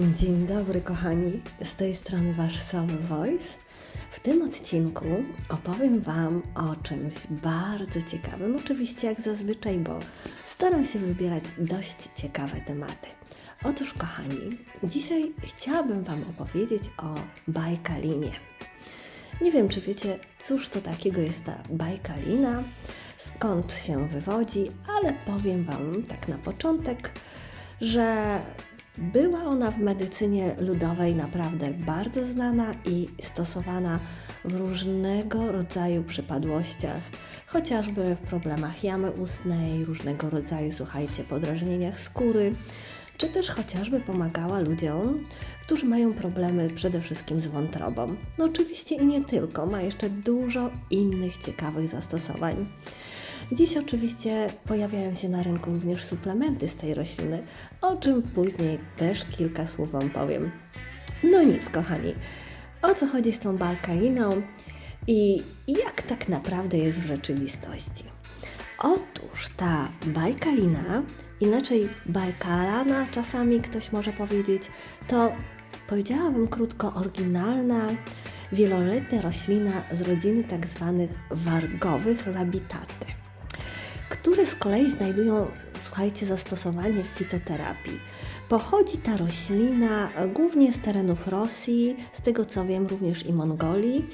Dzień dobry, kochani. Z tej strony Wasz Soul Voice. W tym odcinku opowiem Wam o czymś bardzo ciekawym, oczywiście jak zazwyczaj, bo staram się wybierać dość ciekawe tematy. Otóż, kochani, dzisiaj chciałabym Wam opowiedzieć o bajkalinie. Nie wiem, czy wiecie, cóż to takiego jest ta bajkalina, skąd się wywodzi, ale powiem Wam tak na początek, że była ona w medycynie ludowej naprawdę bardzo znana i stosowana w różnego rodzaju przypadłościach, chociażby w problemach jamy ustnej, różnego rodzaju, słuchajcie, podrażnieniach skóry, czy też chociażby pomagała ludziom, którzy mają problemy przede wszystkim z wątrobą. No oczywiście i nie tylko, ma jeszcze dużo innych ciekawych zastosowań. Dziś oczywiście pojawiają się na rynku również suplementy z tej rośliny, o czym później też kilka słów Wam powiem. No nic, kochani, o co chodzi z tą balkaliną i jak tak naprawdę jest w rzeczywistości? Otóż ta bajkalina, inaczej bajkalana czasami ktoś może powiedzieć, to powiedziałabym krótko oryginalna, wieloletnia roślina z rodziny tak zwanych wargowych labitaty które z kolei znajdują, słuchajcie, zastosowanie w fitoterapii. Pochodzi ta roślina głównie z terenów Rosji, z tego co wiem również i Mongolii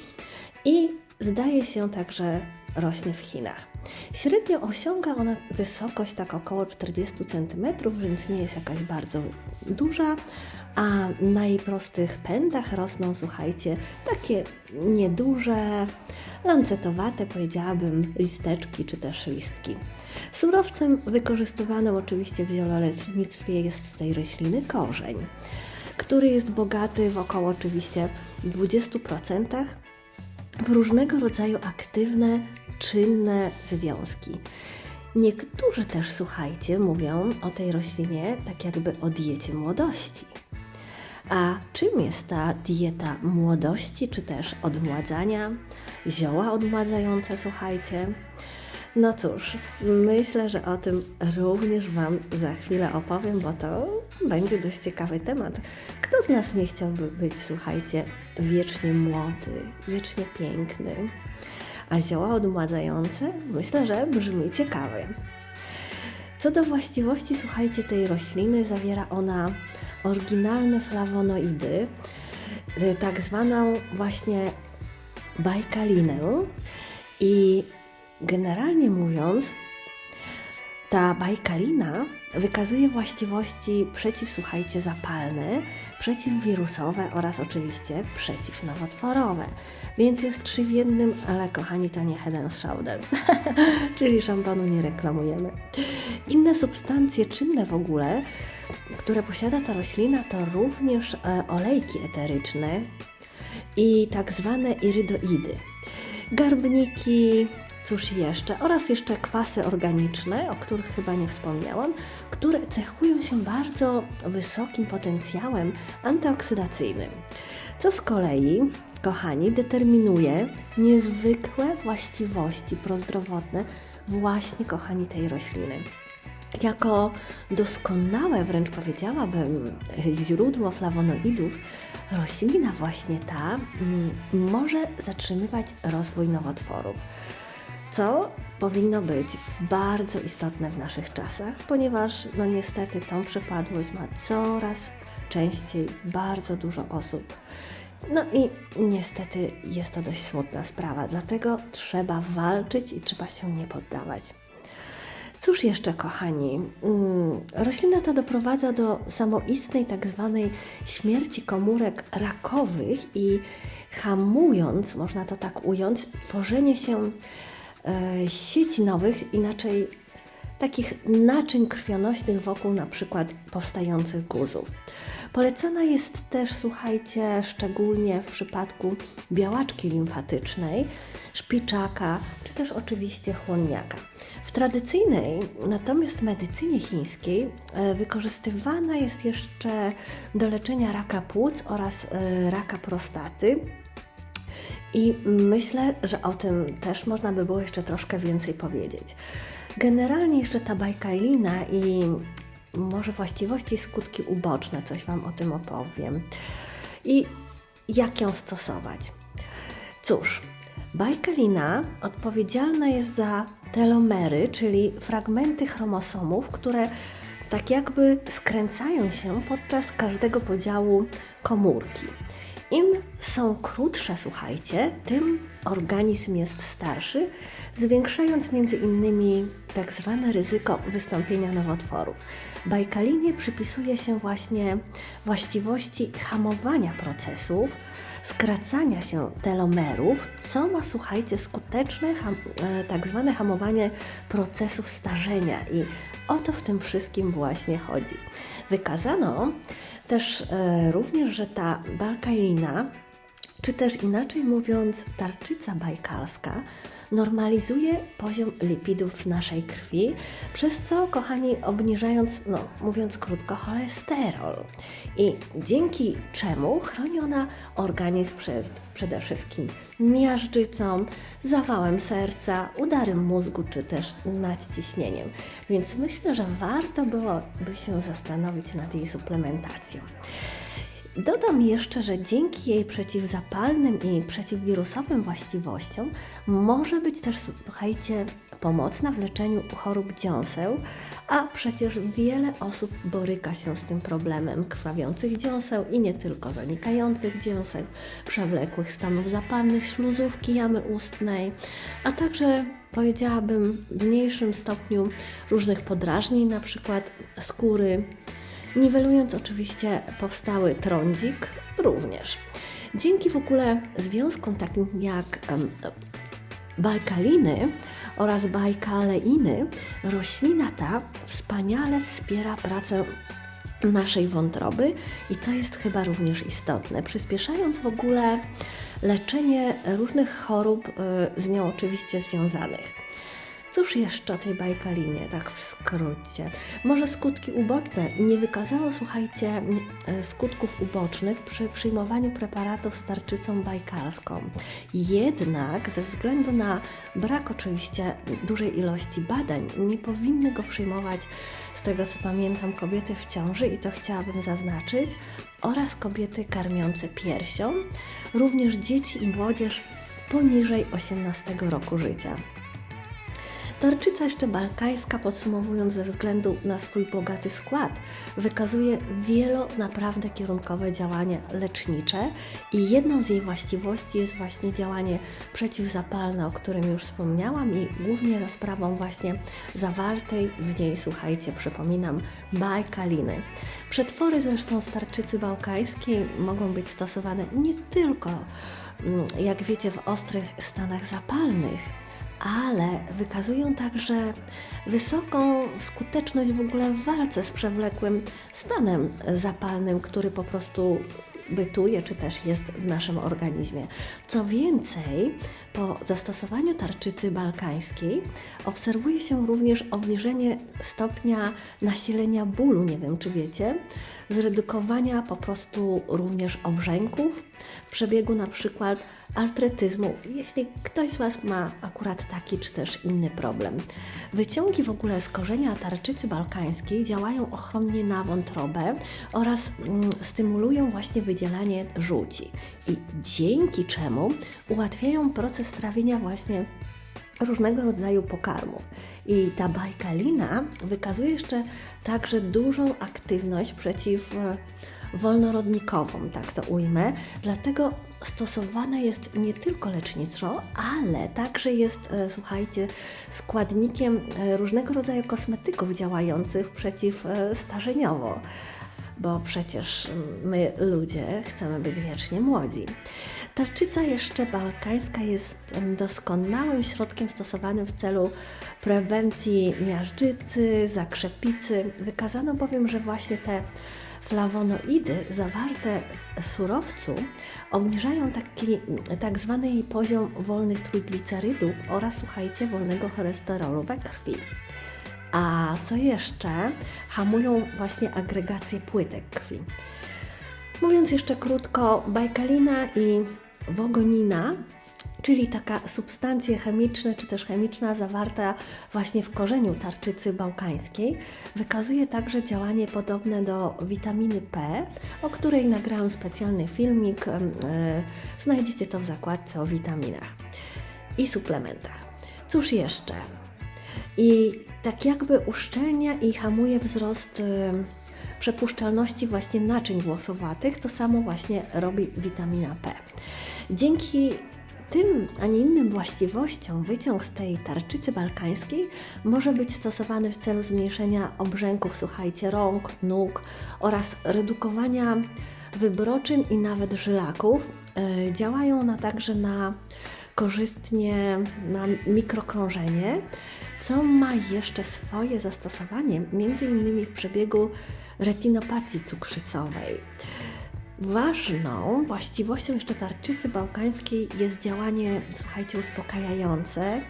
i zdaje się także rośnie w Chinach. Średnio osiąga ona wysokość tak około 40 cm, więc nie jest jakaś bardzo duża, a na jej prostych pędach rosną, słuchajcie, takie nieduże, lancetowate, powiedziałabym, listeczki czy też listki. Surowcem wykorzystywanym oczywiście w zielolecznictwie jest z tej rośliny korzeń, który jest bogaty w około oczywiście 20% w różnego rodzaju aktywne, czynne związki. Niektórzy też, słuchajcie, mówią o tej roślinie tak jakby o diecie młodości. A czym jest ta dieta młodości, czy też odmładzania? Zioła odmładzające, słuchajcie. No cóż, myślę, że o tym również Wam za chwilę opowiem, bo to będzie dość ciekawy temat. Kto z nas nie chciałby być, słuchajcie, wiecznie młody, wiecznie piękny? A zioła odmładzające? Myślę, że brzmi ciekawie. Co do właściwości, słuchajcie, tej rośliny, zawiera ona oryginalne flawonoidy, tak zwaną właśnie bajkalinę i Generalnie mówiąc, ta bajkalina wykazuje właściwości przeciwsłuchajcie zapalne, przeciwwirusowe oraz oczywiście przeciwnowotworowe. Więc jest trzy w jednym, ale kochani to nie Head and Shoulders, czyli szamponu nie reklamujemy. Inne substancje czynne w ogóle, które posiada ta roślina, to również e, olejki eteryczne i tak zwane irydoidy. Garbniki, Cóż jeszcze? Oraz jeszcze kwasy organiczne, o których chyba nie wspomniałam, które cechują się bardzo wysokim potencjałem antyoksydacyjnym. Co z kolei, kochani, determinuje niezwykłe właściwości prozdrowotne właśnie, kochani, tej rośliny. Jako doskonałe, wręcz powiedziałabym, źródło flawonoidów, roślina właśnie ta mm, może zatrzymywać rozwój nowotworów co powinno być bardzo istotne w naszych czasach, ponieważ no niestety tą przypadłość ma coraz częściej bardzo dużo osób. No i niestety jest to dość smutna sprawa, dlatego trzeba walczyć i trzeba się nie poddawać. Cóż jeszcze, kochani? Hmm, roślina ta doprowadza do samoistnej tak zwanej śmierci komórek rakowych i hamując, można to tak ująć, tworzenie się sieci nowych, inaczej takich naczyń krwionośnych wokół na przykład powstających guzów. Polecana jest też, słuchajcie, szczególnie w przypadku białaczki limfatycznej, szpiczaka, czy też oczywiście chłonniaka. W tradycyjnej, natomiast medycynie chińskiej e, wykorzystywana jest jeszcze do leczenia raka płuc oraz e, raka prostaty, i myślę, że o tym też można by było jeszcze troszkę więcej powiedzieć. Generalnie jeszcze ta bajkalina i może właściwości skutki uboczne, coś Wam o tym opowiem. I jak ją stosować? Cóż, bajkalina odpowiedzialna jest za telomery, czyli fragmenty chromosomów, które tak jakby skręcają się podczas każdego podziału komórki. Im są krótsze, słuchajcie, tym organizm jest starszy, zwiększając między innymi tak zwane ryzyko wystąpienia nowotworów. Bajkalinie przypisuje się właśnie właściwości hamowania procesów, skracania się telomerów, co ma, słuchajcie, skuteczne e, tak zwane hamowanie procesów starzenia i o to w tym wszystkim właśnie chodzi. Wykazano też e, również, że ta balkalina, czy też inaczej mówiąc tarczyca bajkalska, normalizuje poziom lipidów w naszej krwi, przez co, kochani, obniżając, no mówiąc krótko, cholesterol. I dzięki czemu chroni ona organizm przed przede wszystkim miażdżycą, zawałem serca, udarem mózgu czy też nadciśnieniem. Więc myślę, że warto byłoby się zastanowić nad jej suplementacją. Dodam jeszcze, że dzięki jej przeciwzapalnym i przeciwwirusowym właściwościom może być też, słuchajcie, pomocna w leczeniu chorób dziąseł, a przecież wiele osób boryka się z tym problemem krwawiących dziąseł i nie tylko zanikających dziąseł, przewlekłych stanów zapalnych śluzówki jamy ustnej, a także powiedziałabym w mniejszym stopniu różnych podrażnień, na przykład skóry, niwelując oczywiście powstały trądzik również. Dzięki w ogóle związkom takim jak um, bajkaliny oraz bajkaleiny, roślina ta wspaniale wspiera pracę naszej wątroby i to jest chyba również istotne, przyspieszając w ogóle leczenie różnych chorób y, z nią oczywiście związanych. Cóż jeszcze o tej bajkalinie, tak w skrócie? Może skutki uboczne. Nie wykazało, słuchajcie, e, skutków ubocznych przy przyjmowaniu preparatów z tarczycą bajkalską. Jednak ze względu na brak oczywiście dużej ilości badań, nie powinny go przyjmować, z tego co pamiętam, kobiety w ciąży i to chciałabym zaznaczyć, oraz kobiety karmiące piersią, również dzieci i młodzież poniżej 18 roku życia. Tarczyca jeszcze balkańska, podsumowując ze względu na swój bogaty skład, wykazuje wielo naprawdę kierunkowe działania lecznicze i jedną z jej właściwości jest właśnie działanie przeciwzapalne, o którym już wspomniałam i głównie za sprawą właśnie zawartej w niej, słuchajcie, przypominam, bajkaliny. Przetwory zresztą z tarczycy bałkańskiej mogą być stosowane nie tylko, mm, jak wiecie, w ostrych stanach zapalnych, ale wykazują także wysoką skuteczność w ogóle w walce z przewlekłym stanem zapalnym, który po prostu bytuje, czy też jest w naszym organizmie. Co więcej, po zastosowaniu tarczycy balkańskiej obserwuje się również obniżenie stopnia nasilenia bólu, nie wiem czy wiecie, zredukowania po prostu również obrzęków, w przebiegu na przykład artretyzmu, jeśli ktoś z Was ma akurat taki czy też inny problem. Wyciągi w ogóle z korzenia tarczycy balkańskiej działają ochronnie na wątrobę oraz mm, stymulują właśnie wydzielanie żółci i dzięki czemu ułatwiają proces trawienia właśnie różnego rodzaju pokarmów. I ta bajkalina wykazuje jeszcze także dużą aktywność przeciw wolnorodnikową, tak to ujmę. Dlatego stosowana jest nie tylko leczniczo, ale także jest, e, słuchajcie, składnikiem e, różnego rodzaju kosmetyków działających przeciwstarzeniowo bo przecież my ludzie chcemy być wiecznie młodzi. Tarczyca jeszcze bałkańska jest doskonałym środkiem stosowanym w celu prewencji miażdżycy, zakrzepicy. Wykazano bowiem, że właśnie te flawonoidy zawarte w surowcu obniżają taki tak zwany poziom wolnych trójglicerydów oraz, słuchajcie, wolnego cholesterolu we krwi. A co jeszcze? Hamują właśnie agregację płytek krwi. Mówiąc jeszcze krótko, bajkalina i wogonina czyli taka substancje chemiczne czy też chemiczna zawarta właśnie w korzeniu tarczycy bałkańskiej, wykazuje także działanie podobne do witaminy P, o której nagrałam specjalny filmik. E, znajdziecie to w zakładce o witaminach i suplementach. Cóż jeszcze? I tak jakby uszczelnia i hamuje wzrost e, przepuszczalności właśnie naczyń włosowatych, to samo właśnie robi witamina P. Dzięki tym, a nie innym właściwościom wyciąg z tej tarczycy balkańskiej może być stosowany w celu zmniejszenia obrzęków, słuchajcie, rąk, nóg oraz redukowania wybroczyn i nawet żylaków. Yy, działają na także na korzystnie na mikrokrążenie, co ma jeszcze swoje zastosowanie, między innymi w przebiegu retinopatii cukrzycowej. Ważną właściwością jeszcze tarczycy bałkańskiej jest działanie, słuchajcie, uspokajające,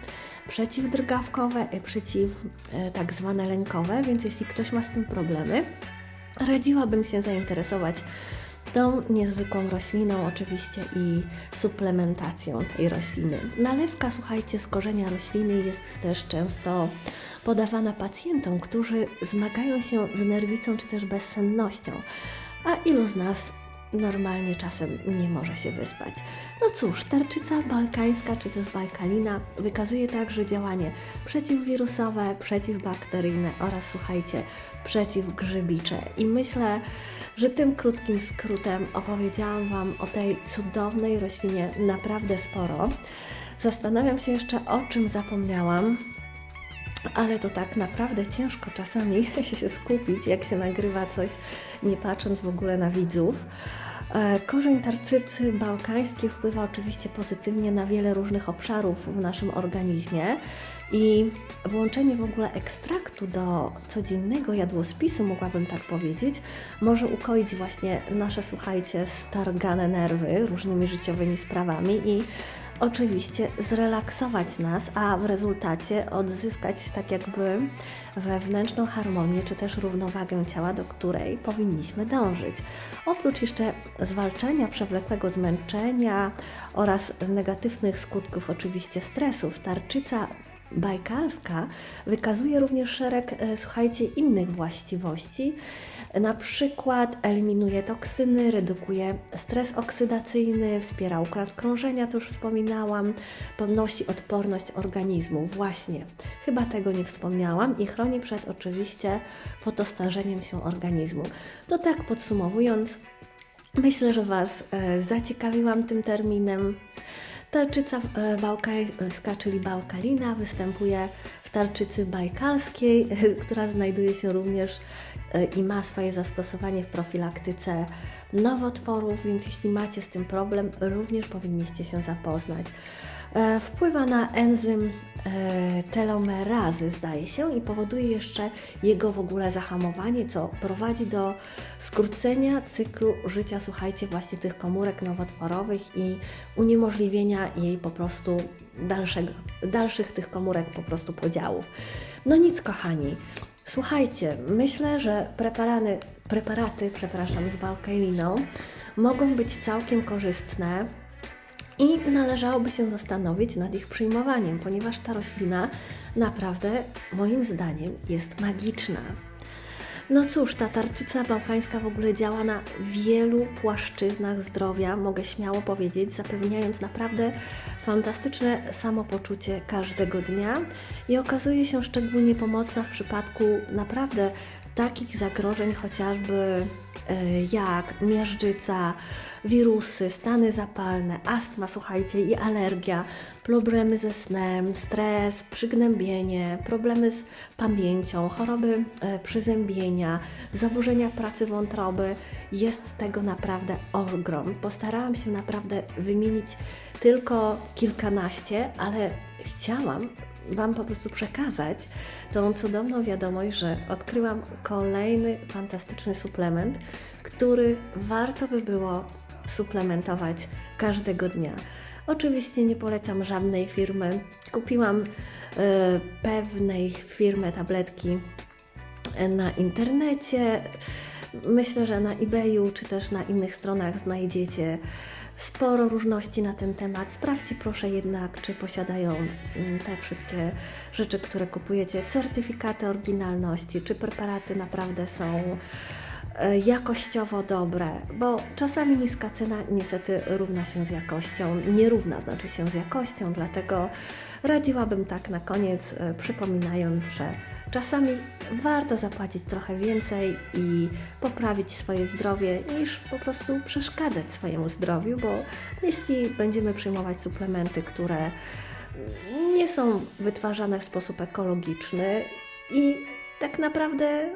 przeciwdrgawkowe, e, przeciw e, tak zwane lękowe, więc jeśli ktoś ma z tym problemy, radziłabym się zainteresować tą niezwykłą rośliną oczywiście i suplementacją tej rośliny. Nalewka, słuchajcie, z korzenia rośliny jest też często podawana pacjentom, którzy zmagają się z nerwicą czy też bezsennością. A ilu z nas normalnie czasem nie może się wyspać. No cóż, tarczyca balkańska czy też bajkalina wykazuje także działanie przeciwwirusowe, przeciwbakteryjne oraz słuchajcie, przeciwgrzybicze. I myślę, że tym krótkim skrótem opowiedziałam Wam o tej cudownej roślinie naprawdę sporo. Zastanawiam się jeszcze o czym zapomniałam. Ale to tak naprawdę ciężko czasami się skupić, jak się nagrywa coś, nie patrząc w ogóle na widzów. E, korzeń tarczycy bałkańskiej wpływa oczywiście pozytywnie na wiele różnych obszarów w naszym organizmie i włączenie w ogóle ekstraktu do codziennego jadłospisu, mogłabym tak powiedzieć, może ukoić właśnie nasze, słuchajcie, stargane nerwy różnymi życiowymi sprawami i oczywiście zrelaksować nas, a w rezultacie odzyskać tak jakby wewnętrzną harmonię czy też równowagę ciała, do której powinniśmy dążyć. Oprócz jeszcze zwalczania przewlekłego zmęczenia oraz negatywnych skutków oczywiście stresów, tarczyca bajkalska wykazuje również szereg, e, słuchajcie, innych właściwości. Na przykład eliminuje toksyny, redukuje stres oksydacyjny, wspiera układ krążenia, to już wspominałam, podnosi odporność organizmu. Właśnie, chyba tego nie wspomniałam i chroni przed oczywiście fotostarzeniem się organizmu. To tak podsumowując, myślę, że Was e, zaciekawiłam tym terminem. Tarczyca e, bałkańska, czyli bałkalina, występuje tarczycy bajkalskiej, która znajduje się również e, i ma swoje zastosowanie w profilaktyce nowotworów, więc jeśli macie z tym problem, również powinniście się zapoznać. E, wpływa na enzym e, telomerazy, zdaje się, i powoduje jeszcze jego w ogóle zahamowanie, co prowadzi do skrócenia cyklu życia, słuchajcie, właśnie tych komórek nowotworowych i uniemożliwienia jej po prostu dalszego, dalszych tych komórek po prostu podziałów. No nic, kochani. Słuchajcie, myślę, że preparaty, preparaty przepraszam, z bałkailiną mogą być całkiem korzystne i należałoby się zastanowić nad ich przyjmowaniem, ponieważ ta roślina naprawdę, moim zdaniem, jest magiczna. No cóż, ta tarczyca bałkańska w ogóle działa na wielu płaszczyznach zdrowia, mogę śmiało powiedzieć, zapewniając naprawdę fantastyczne samopoczucie każdego dnia. I okazuje się szczególnie pomocna w przypadku naprawdę takich zagrożeń chociażby jak miażdżyca, wirusy, stany zapalne, astma, słuchajcie, i alergia, problemy ze snem, stres, przygnębienie, problemy z pamięcią, choroby e, przyzębienia, zaburzenia pracy wątroby. Jest tego naprawdę ogrom. Postarałam się naprawdę wymienić tylko kilkanaście, ale chciałam Wam po prostu przekazać tą cudowną wiadomość, że odkryłam kolejny fantastyczny suplement, który warto by było suplementować każdego dnia. Oczywiście nie polecam żadnej firmy. Kupiłam y, pewnej firmy tabletki na internecie. Myślę, że na eBayu czy też na innych stronach znajdziecie sporo różności na ten temat. Sprawdźcie proszę jednak, czy posiadają mm, te wszystkie rzeczy, które kupujecie, certyfikaty oryginalności, czy preparaty naprawdę są jakościowo dobre, bo czasami niska cena niestety równa się z jakością, nierówna znaczy się z jakością, dlatego radziłabym tak na koniec, e, przypominając, że czasami warto zapłacić trochę więcej i poprawić swoje zdrowie, niż po prostu przeszkadzać swojemu zdrowiu, bo jeśli będziemy przyjmować suplementy, które nie są wytwarzane w sposób ekologiczny i tak naprawdę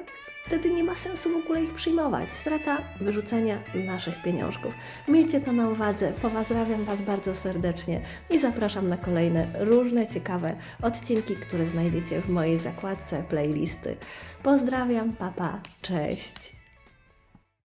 wtedy nie ma sensu w ogóle ich przyjmować. Strata wyrzucenia naszych pieniążków. Miejcie to na uwadze. Pozdrawiam Was bardzo serdecznie i zapraszam na kolejne różne ciekawe odcinki, które znajdziecie w mojej zakładce playlisty. Pozdrawiam, papa, cześć.